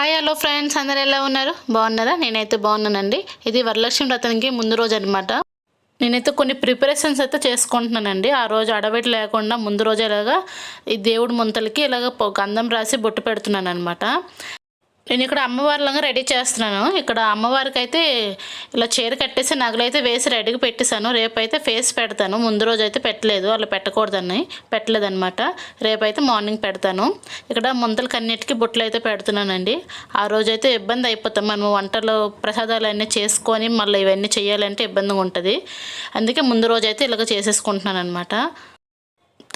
Hi hello friends అందరు ఎలా ఉన్నారు? బాగున్నారా? నేనైతే బాగున్నానండి. ఇది వరలక్ష్మి వ్రతానికి ముందు రోజు అనమాట నేనైతే కొన్ని ప్రిపరేషన్స్ అయితే చేసుకుంటున్నానండి. ఆ రోజు అడవిటి లేకుండా ముందు రోజు ఇలాగా ఈ దేవుడి ముంతలకి ఇలాగ గంధం రాసి బొట్టు పెడుతున్నాను అనమాట నేను ఇక్కడ అమ్మవారిలాగా రెడీ చేస్తున్నాను. ఇక్కడ అమ్మవారికి అయితే ఇలా చీర కట్టేసి నగలైతే వేసి రెడీగా పెట్టేశాను. రేపైతే ఫేస్ పెడతాను. ముందు రోజు అయితే పెట్టలేదు. అలా పెట్టకూడదని పెట్టలేదన్నమాట. రేపైతే మార్నింగ్ పెడతాను. ఇక్కడ ముందలకి అన్నిటికీ బుట్టలు అయితే పెడుతున్నానండి. ఆ రోజు అయితే ఇబ్బంది అయిపోతాం. మనం వంటలు ప్రసాదాలు అన్నీ చేసుకొని మళ్ళీ ఇవన్నీ చేయాలంటే ఇబ్బందిగా ఉంటుంది అందుకే ముందు రోజైతే ఇలాగ చేసేసుకుంటున్నాను అనమాట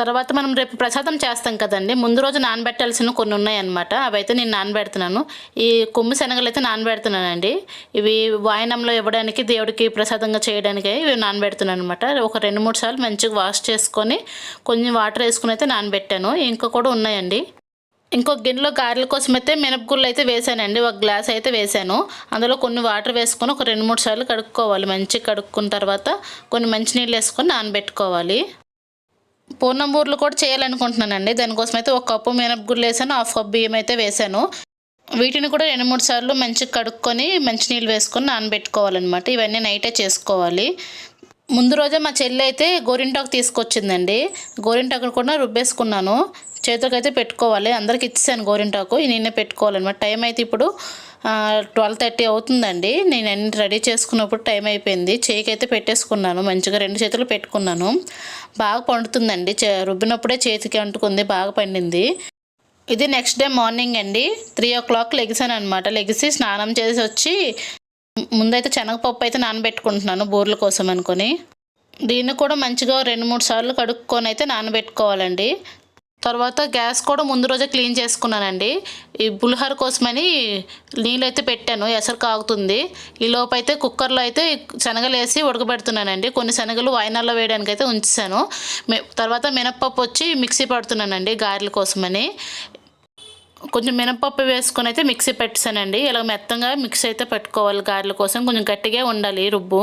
తర్వాత మనం రేపు ప్రసాదం చేస్తాం కదండి. ముందు రోజు నానబెట్టాల్సిన కొన్ని ఉన్నాయన్నమాట. అవైతే నేను నానబెడుతున్నాను. ఈ కొమ్ము శనగలు అయితే నానబెడుతున్నానండి. ఇవి వాయనంలో ఇవ్వడానికి దేవుడికి ప్రసాదంగా చేయడానికి ఇవి నానబెడుతున్నాను అనమాట ఒక రెండు మూడు సార్లు మంచిగా వాష్ చేసుకొని కొంచెం వాటర్ వేసుకుని అయితే నానబెట్టాను. ఇంకా కూడా ఉన్నాయండి. ఇంకో గిన్నెలో గారెల కోసం అయితే మినపగుళ్ళు అయితే వేసానండి. ఒక గ్లాస్ అయితే వేసాను. అందులో కొన్ని వాటర్ వేసుకొని ఒక రెండు మూడు సార్లు కడుక్కోవాలి. మంచిగా కడుక్కున్న తర్వాత కొన్ని మంచినీళ్ళు వేసుకొని నానబెట్టుకోవాలి. పూర్ణంబూర్లు కూడా చేయాలనుకుంటున్నానండి. దానికోసం అయితే ఒక కప్పు మినపగుళ్ళు వేసాను హాఫ్ కప్ బియ్యం అయితే వేసాను. వీటిని కూడా రెండు మూడు సార్లు మంచిగా కడుక్కొని మంచినీళ్ళు వేసుకొని నానబెట్టుకోవాలన్నమాట. ఇవన్నీ నైటే చేసుకోవాలి. ముందు రోజే మా చెల్లి అయితే గోరింటాకు తీసుకొచ్చిందండి. గోరింటాకు కూడా రుబ్బేసుకున్నాను. చేతులకు అయితే పెట్టుకోవాలి. అందరికి ఇచ్చేసాను గోరింటాకు. నిన్నే పెట్టుకోవాలన్నమాట. టైం అయితే ఇప్పుడు ట్వెల్వ్ థర్టీ అవుతుందండి. నేను అన్ని రెడీ చేసుకున్నప్పుడు టైం అయిపోయింది. చేయికి అయితే పెట్టేసుకున్నాను. మంచిగా రెండు చేతులు పెట్టుకున్నాను. బాగా పండుతుందండి. చే- రుబ్బినప్పుడే చేతికి అంటుకుంది. బాగా పండింది. ఇది నెక్స్ట్ డే మార్నింగ్ అండి. త్రీ ఓ క్లాక్ లెగిసాను అనమాట లెగిసి స్నానం చేసి వచ్చి ముందైతే శనగపప్పు అయితే నానబెట్టుకుంటున్నాను బూర్ల కోసం అనుకొని. దీన్ని కూడా మంచిగా రెండు మూడు సార్లు కడుక్కొని అయితే నానబెట్టుకోవాలండి. తర్వాత గ్యాస్ కూడా ముందు రోజే క్లీన్ చేసుకున్నానండి. ఈ పులిహోర కోసమని నీళ్ళు అయితే పెట్టాను ఎసరు కాగుతుంది. ఈ లోపు అయితే కుక్కర్లో అయితే శనగలు వేసి ఉడకబెడుతున్నానండి. కొన్ని శనగలు వాయినాల్లో వేయడానికి అయితే ఉంచాను తర్వాత మినప్పప్పు వచ్చి మిక్సీ పడుతున్నానండి గారెల కోసమని. కొంచెం మినపప్పు వేసుకొని అయితే మిక్సీ పెట్టానండి ఇలా మెత్తంగా మిక్సీ అయితే పెట్టుకోవాలి గారెల కోసం. కొంచెం గట్టిగా ఉండాలి రుబ్బు.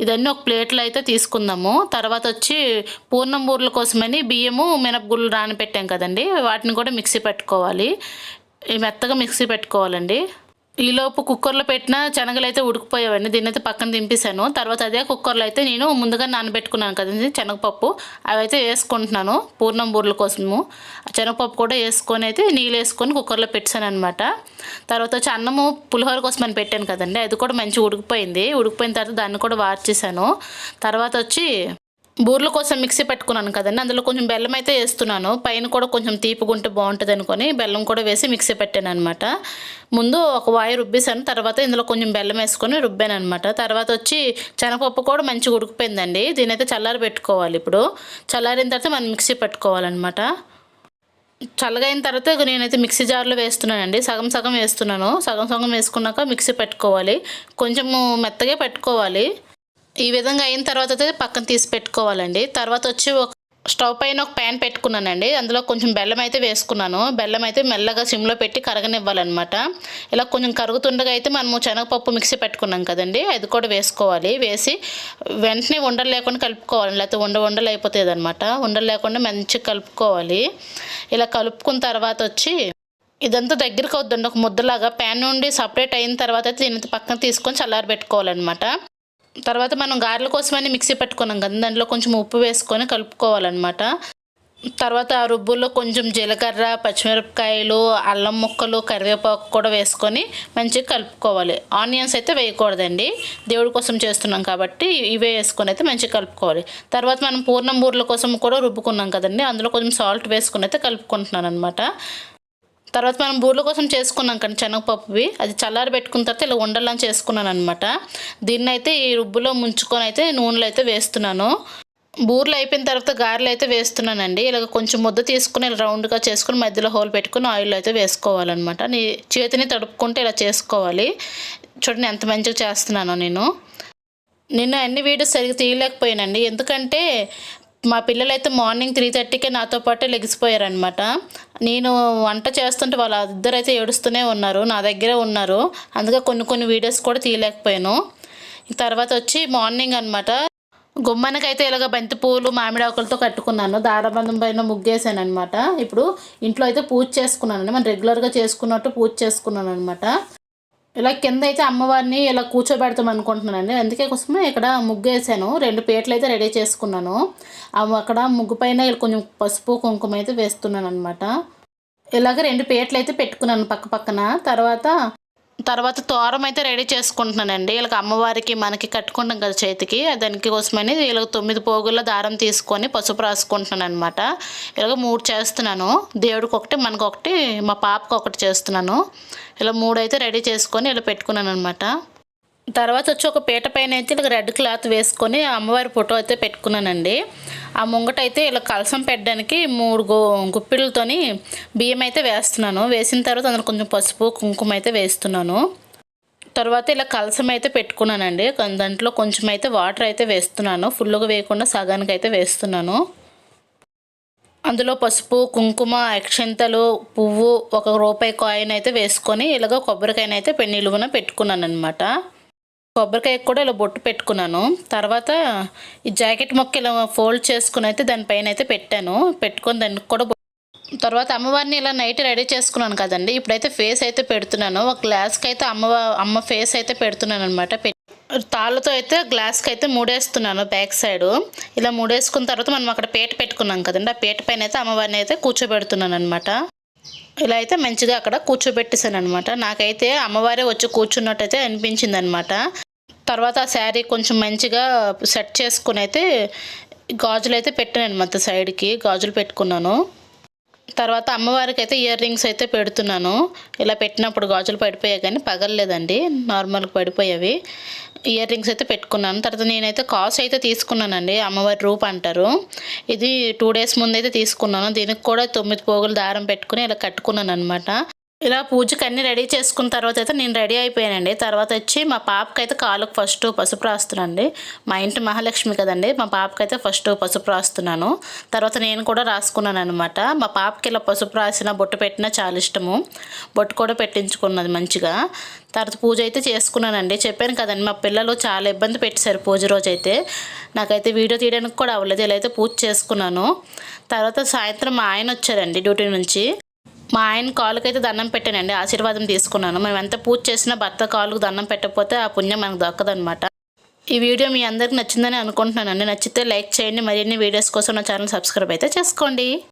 ఇదన్నీ ఒక ప్లేట్లో అయితే తీసుకుందాము. తర్వాత వచ్చి పూర్ణం బూరెల కోసమని బియ్యము మినపగుళ్ళు నానబెట్టాం కదండి. వాటిని కూడా మిక్సీ పెట్టుకోవాలి. మెత్తగా మిక్సీ పెట్టుకోవాలండి. ఈలోపు కుక్కర్లో పెట్టిన శనగలు అయితే ఉడికిపోయావండి దీన్ని అయితే పక్కన దింపేశాను. తర్వాత అదే కుక్కర్లో అయితే నేను ముందుగా నానబెట్టుకున్నాను కదండి శనగపప్పు. అవి అయితే వేసుకుంటున్నాను పూర్ణం బూరెల కోసము. శనగపప్పు కూడా వేసుకొని అయితే నీళ్ళు వేసుకొని కుక్కర్లో పెట్టాను అనమాట తర్వాత వచ్చి అన్నము పులిహోర కోసం అని పెట్టాను కదండి అది కూడా మంచిగా ఉడికిపోయింది. ఉడికిపోయిన తర్వాత దాన్ని కూడా వార్చేసాను తర్వాత వచ్చి బూర్ల కోసం మిక్సీ పెట్టుకున్నాను కదండి. అందులో కొంచెం బెల్లం అయితే వేస్తున్నాను. పైన కూడా కొంచెం తీపిగుంటే బాగుంటుంది అనుకొని బెల్లం కూడా వేసి మిక్సీ పెట్టాను అనమాట ముందు ఒక వాయి రుబ్బేసాను తర్వాత ఇందులో కొంచెం బెల్లం వేసుకొని రుబ్బాను అనమాట తర్వాత వచ్చి శనగపప్పు కూడా మంచిగా ఉడికిపోయిందండి. దీని అయితే చల్లారి పెట్టుకోవాలి ఇప్పుడు. చల్లారిన తర్వాత మనం మిక్సీ పెట్టుకోవాలన్నమాట. చల్లగైన తర్వాత ఇక నేనైతే మిక్సీ జార్లో వేస్తున్నానండి. సగం సగం వేస్తున్నాను. సగం సగం వేసుకున్నాక మిక్సీ పెట్టుకోవాలి. కొంచెము మెత్తగా పెట్టుకోవాలి. ఈ విధంగా అయిన తర్వాత అయితే పక్కన తీసి పెట్టుకోవాలండి. తర్వాత వచ్చి ఒక స్టవ్ పైన ఒక ప్యాన్ పెట్టుకున్నానండి. అందులో కొంచెం బెల్లం అయితే వేసుకున్నాను. బెల్లం అయితే మెల్లగా సిమ్లో పెట్టి కరగనివ్వాలన్నమాట. ఇలా కొంచెం కరుగుతుండగా అయితే మనము శనగపప్పు మిక్సీ పెట్టుకున్నాం కదండి. అది కూడా వేసుకోవాలి. వేసి వెంటనే ఉండలు లేకుండా కలుపుకోవాలి. లేకపోతే ఉండ ఉండలు అయిపోతుంది అనమాట ఉండలు లేకుండా మంచిగా కలుపుకోవాలి. ఇలా కలుపుకున్న తర్వాత వచ్చి ఇదంతా దగ్గరికి అవుతుంది ఒక ముద్దలాగా ప్యాన్ నుండి సపరేట్ అయిన తర్వాత అయితే దీని పక్కన తీసుకొని చల్లారి పెట్టుకోవాలన్నమాట తర్వాత మనం గారెల కోసమని మిక్సీ పెట్టుకున్నాం కదా దాంట్లో కొంచెం ఉప్పు వేసుకొని కలుపుకోవాలన్నమాట. తర్వాత ఆ రుబ్బుల్లో కొంచెం జీలకర్ర పచ్చిమిరపకాయలు అల్లం ముక్కలు కరివేపాకు కూడా వేసుకొని మంచిగా కలుపుకోవాలి. ఆనియన్స్ అయితే వేయకూడదండి. దేవుడి కోసం చేస్తున్నాం కాబట్టి ఇవే వేసుకొని అయితే మంచిగా కలుపుకోవాలి. తర్వాత మనం పూర్ణం బూరెల కోసం కూడా రుబ్బుకున్నాం కదండి అందులో కొంచెం సాల్ట్ వేసుకొని అయితే కలుపుకుంటున్నాను అనమాట తర్వాత మనం బూర్ల కోసం చేసుకున్నాం కానీ శనగపప్పువి. అది చల్లారి పెట్టుకున్న తర్వాత ఇలా ఉండలని చేసుకున్నాను అనమాట దీన్ని అయితే ఈ రుబ్బులో ముంచుకొని అయితే నూనెలో అయితే వేస్తున్నాను. బూర్లు అయిపోయిన తర్వాత గారెలు అయితే వేస్తున్నానండి. ఇలాగ కొంచెం ముద్ద తీసుకుని ఇలా రౌండ్గా చేసుకుని మధ్యలో హోల్ పెట్టుకుని ఆయిల్ అయితే వేసుకోవాలన్నమాట. నీ చేతిని తడుపుకుంటే ఇలా చేసుకోవాలి. చూడండి ఎంత మంచిగా చేస్తున్నానో నేను. నేను అన్ని వీడియోస్ సరిగ్గా తీయలేకపోయానండి. ఎందుకంటే మా పిల్లలైతే మార్నింగ్ త్రీ థర్టీకే నాతో పాటే లెగిసిపోయారనమాట నేను వంట చేస్తుంటే వాళ్ళ ఇద్దరైతే ఏడుస్తూనే ఉన్నారు నా దగ్గరే ఉన్నారు. అందుకే కొన్ని కొన్ని వీడియోస్ కూడా తీయలేకపోయాను. తర్వాత వచ్చి మార్నింగ్ అనమాట గుమ్మానికైతే ఇలాగ బంతి పూలు మామిడాకులతో కట్టుకున్నాను. దారబంధం పైన ముగ్గేసాను అనమాట ఇప్పుడు ఇంట్లో అయితే పూజ చేసుకున్నాను. మనం రెగ్యులర్గా చేసుకున్నట్టు పూజ చేసుకున్నాను అనమాట ఇలా కింద అయితే అమ్మవారిని ఇలా కూర్చోబెడతాం అనుకుంటున్నానండి. అందుకే కోసమే ఇక్కడ ముగ్గు వేసాను రెండు పీటలు అయితే రెడీ చేసుకున్నాను. అక్కడ ముగ్గు పైన కొంచెం పసుపు కుంకుమ అయితే వేస్తున్నాను అనమాట ఇలాగ రెండు పీటలు అయితే పెట్టుకున్నాను పక్క పక్కన. తర్వాత తర్వాత తోరం అయితే రెడీ చేసుకుంటున్నానండి. వీళ్ళకి అమ్మవారికి మనకి కట్టుకుంటాం కదా చేతికి దానికి కోసమని వీళ్ళకి తొమ్మిది పోగుల దారం తీసుకొని పసుపు రాసుకుంటున్నాను అనమాట ఇలాగ మూడు చేస్తున్నాను. దేవుడికి ఒకటి మనకొకటి మా పాపకు ఒకటి చేస్తున్నాను. ఇలా మూడు అయితే రెడీ చేసుకొని ఇలా పెట్టుకున్నాను అనమాట తర్వాత వచ్చి ఒక పీట పైన అయితే ఇలా రెడ్ క్లాత్ వేసుకొని అమ్మవారి ఫోటో అయితే పెట్టుకున్నానండి. ఆ ముంగట అయితే ఇలా కలసం పెట్టడానికి మూడు గు గుప్పిళ్ళతోని బియ్యం అయితే వేస్తున్నాను. వేసిన తర్వాత అందులో కొంచెం పసుపు కుంకుమ అయితే వేస్తున్నాను. తర్వాత ఇలా కలసం అయితే పెట్టుకున్నానండి. దాంట్లో కొంచెం అయితే వాటర్ అయితే వేస్తున్నాను. ఫుల్గా వేయకుండా సగానికి అయితే వేస్తున్నాను. అందులో పసుపు కుంకుమ అక్షంతలు పువ్వు ఒక రూపాయి కాయిన్ అయితే వేసుకొని ఇలాగ కొబ్బరికాయన అయితే పె- పెట్టుకున్నాను అనమాట కొబ్బరికాయ కూడా ఇలా బొట్టు పెట్టుకున్నాను. తర్వాత ఈ జాకెట్ మొక్క ఇలా ఫోల్డ్ చేసుకుని అయితే దానిపైన అయితే పెట్టాను. పెట్టుకొని దానికి కూడా తర్వాత అమ్మవారిని ఇలా నైట్ రెడీ చేసుకున్నాను కదండి. ఇప్పుడైతే ఫేస్ అయితే పెడుతున్నాను. ఒక గ్లాస్కి అయితే అమ్మ అమ్మ ఫేస్ అయితే పెడుతున్నాను అనమాట తాళ్ళతో అయితే గ్లాస్కి అయితే మూడేస్తున్నాను బ్యాక్ సైడ్ ఇలా మూడేసుకున్న తర్వాత మనం అక్కడ పేట పెట్టుకున్నాం కదండి. ఆ పేట పైన అయితే అమ్మవారిని అయితే కూర్చోబెడుతున్నాను అనమాట ఇలా అయితే మంచిగా అక్కడ కూర్చోబెట్టేశాను అనమాట నాకైతే అమ్మవారే వచ్చి కూర్చున్నట్టయితే అనిపించింది అనమాట తర్వాత ఆ శారీ కొంచెం మంచిగా సెట్ చేసుకుని అయితే గాజులు అయితే పెట్టాను అనమాట సైడ్కి గాజులు పెట్టుకున్నాను. తర్వాత అమ్మవారికి అయితే ఇయర్ రింగ్స్ అయితే పెడుతున్నాను. ఇలా పెట్టినప్పుడు గాజులు పడిపోయాయి కానీ పగలలేదండి నార్మల్గా పడిపోయేవి. ఇయర్ రింగ్స్ అయితే పెట్టుకున్నాను. తర్వాత నేనైతే కాస్ట్ అయితే తీసుకున్నానండి అమ్మవారి రూప్ అంటారు. ఇది టూ డేస్ ముందైతే తీసుకున్నాను. దీనికి కూడా తొమ్మిది పోగులు దారం పెట్టుకుని ఇలా కట్టుకున్నాను అనమాట ఇలా పూజకి అన్ని రెడీ చేసుకున్న తర్వాత అయితే నేను రెడీ అయిపోయానండి. తర్వాత వచ్చి మా పాపకి అయితే ఫస్ట్ పసుపు రాస్తున్నానండి. మా ఇంటి మహాలక్ష్మి కదండి మా పాపకి అయితే ఫస్ట్ పసుపు రాస్తున్నాను. తర్వాత నేను కూడా రాసుకున్నాను అనమాట మా పాపకి ఇలా పసుపు రాసిన బొట్టు పెట్టినా చాలా ఇష్టము. బొట్టు కూడా పెట్టించుకున్నది మంచిగా. తర్వాత పూజ అయితే చేసుకున్నానండి. చెప్పాను కదండి మా పిల్లలు చాలా ఇబ్బంది పెట్టేశారు పూజ రోజు అయితే నాకైతే వీడియో తీయడానికి కూడా అవ్వలేదు. ఇలా అయితే పూజ చేసుకున్నాను. తర్వాత సాయంత్రం మా ఆయన వచ్చారండి డ్యూటీ నుంచి. మా ఆయన కాలుకైతే దండం పెట్టానండి ఆశీర్వాదం తీసుకున్నాను. మనం ఎంత పూజ చేసినా భర్త కాలుకు దండం పెట్టకపోతే ఆ పుణ్యం మనకు దక్కదనమాట ఈ వీడియో మీ అందరికి నచ్చిందని అనుకుంటున్నానండి. నచ్చితే లైక్ చేయండి మరిన్ని వీడియోస్ కోసం నా ఛానల్ సబ్స్క్రైబ్ అయితే చేసుకోండి.